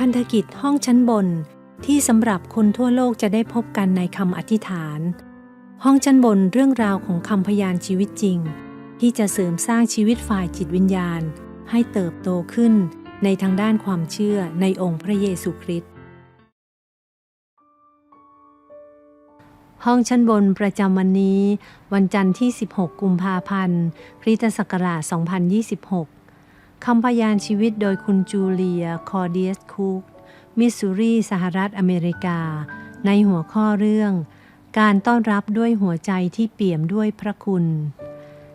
พันธกิจห้องชั้นบนที่สำหรับคนทั่วโลกจะได้พบกันในคำอธิษฐาน ห้องชั้นบนเรื่องราวของคำพยานชีวิตจริง ที่จะเสริมสร้างชีวิตฝ่ายจิตวิญญาณ ให้เติบโตขึ้นในทางด้านความเชื่อในองค์พระเยซูคริสต์ห้องชั้นบนประจำวันนี้ วันจันทร์ที่ 16 กุมภาพันธ์ คริสตศักราช 2026 คำพยานชีวิตโดยคุณจูเลีย คอร์เดียสคุก มิสซูรี สหรัฐอเมริกา ในหัวข้อเรื่อง การต้อนรับด้วยหัวใจที่เปี่ยมด้วยพระคุณ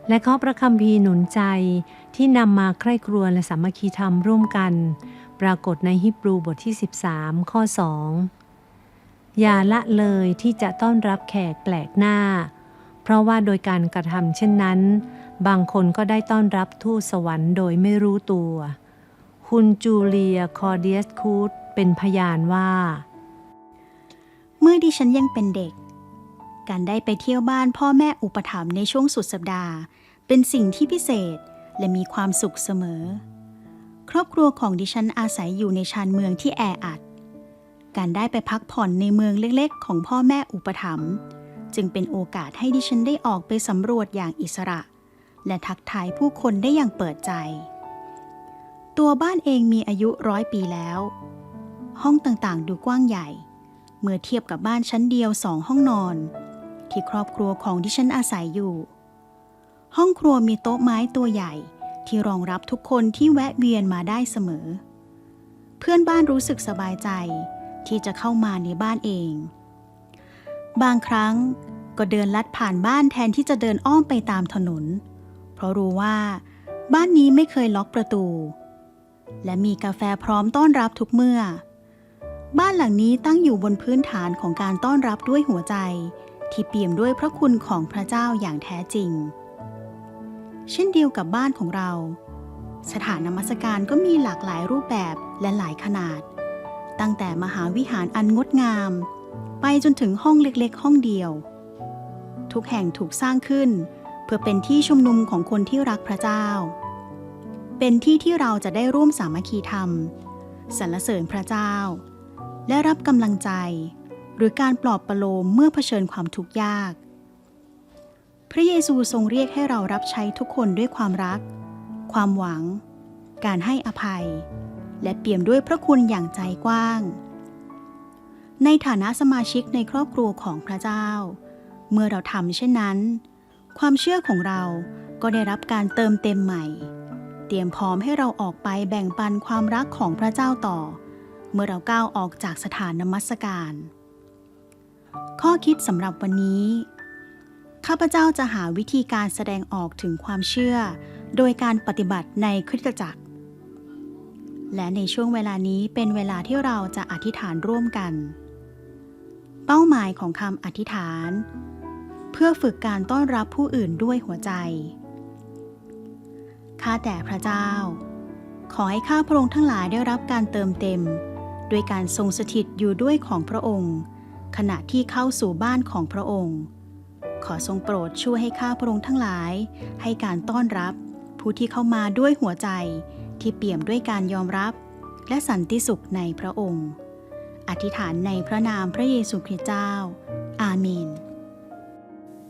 และข้อพระคัมภีหนุนใจที่นำมาใคร่ครวญและสามัคคีธรรมร่วมกัน ปรากฏในฮิบรูบทที่ 13 ข้อ 2 อย่าละเลยที่จะต้อนรับแขกแปลกหน้า เพราะว่าโดยการกระทำเช่นนั้น บางคนก็ได้ต้อนรับทูตสวรรค์โดยไม่รู้ตัว คุณจูเลียคอร์เดียสคูดเป็นพยานว่า เมื่อดิฉันยังเป็นเด็ก การได้ไปเที่ยวบ้านพ่อแม่อุปถัมภ์ในช่วงสุดสัปดาห์ เป็นสิ่งที่พิเศษและมีความสุขเสมอ ครอบครัวของดิฉันอาศัยอยู่ในชานเมืองที่แออัด การได้ไปพักผ่อนในเมืองเล็กๆ ของพ่อแม่อุปถัมภ์จึงเป็นโอกาสให้ดิฉันได้ออกไปสำรวจอย่างอิสระ และทักทายผู้คนได้อย่างเปิดใจ ตัวบ้านเองมีอายุร้อยปีแล้ว ห้องต่างๆ ดูกว้างใหญ่ เมื่อเทียบกับบ้านชั้นเดียวสองห้องนอน ที่ครอบครัวของที่ฉันอาศัยอยู่ ห้องครัวมีโต๊ะไม้ตัวใหญ่ ที่รองรับทุกคนที่แวะเวียนมาได้เสมอ เพื่อนบ้านรู้สึกสบายใจที่จะเข้ามาในบ้านเอง บางครั้งก็เดินลัดผ่านบ้านแทนที่จะเดินอ้อมไปตามถนน เพราะรู้ว่า บ้านนี้ไม่เคยล็อกประตู และมีกาแฟพร้อมต้อนรับทุกเมื่อ บ้านหลังนี้ตั้งอยู่บนพื้นฐานของการต้อนรับด้วยหัวใจ ที่เปี่ยมด้วยพระคุณของพระเจ้าอย่างแท้จริง เช่นเดียวกับบ้านของเรา สถานนมัสการก็มีหลากหลายรูปแบบและหลายขนาด ตั้งแต่มหาวิหารอันงดงาม ไปจนถึงห้องเล็กๆ ห้องเดียว ทุกแห่งถูกสร้างขึ้นเพื่อเป็นที่ชุมนุมของคนที่รักพระเจ้า เป็นที่ที่เราจะได้ร่วมสามัคคีธรรมสรรเสริญพระเจ้า และรับกำลังใจ หรือการปลอบประโลมเมื่อเผชิญความทุกข์ยาก พระเยซูทรงเรียกให้เรารับใช้ทุกคนด้วยความรัก ความหวัง การให้อภัย และเปี่ยมด้วยพระคุณอย่างใจกว้าง ในฐานะสมาชิกในครอบครัวของพระเจ้า เมื่อเราทำเช่นนั้น ความเชื่อของเราก็ได้รับการเติมเต็มใหม่ เตรียมพร้อมให้เราออกไปแบ่งปันความรักของพระเจ้าต่อ เมื่อเราก้าวออกจากสถานนมัสการ ข้อคิดสำหรับวันนี้ ข้าพเจ้าจะหาวิธีการแสดงออกถึงความเชื่อ โดยการปฏิบัติในคริสตจักร และในช่วงเวลานี้เป็นเวลาที่เราจะอธิษฐานร่วมกัน เป้าหมายของคำอธิษฐาน เพื่อฝึกการต้อนรับผู้อื่นด้วยหัวใจ ข้าแต่พระเจ้า ขอให้ข้าพระองค์ทั้งหลายได้รับการเติมเต็ม ด้วยการทรงสถิตอยู่ด้วยของพระองค์ ขณะที่เข้าสู่บ้านของพระองค์ ขอทรงโปรดช่วยให้ข้าพระองค์ทั้งหลาย ให้การต้อนรับ ผู้ที่เข้ามาด้วยหัวใจที่เปี่ยมด้วยการยอมรับ และสันติสุขในพระองค์ อธิษฐานในพระนามพระเยซูคริสต์เจ้า อาเมน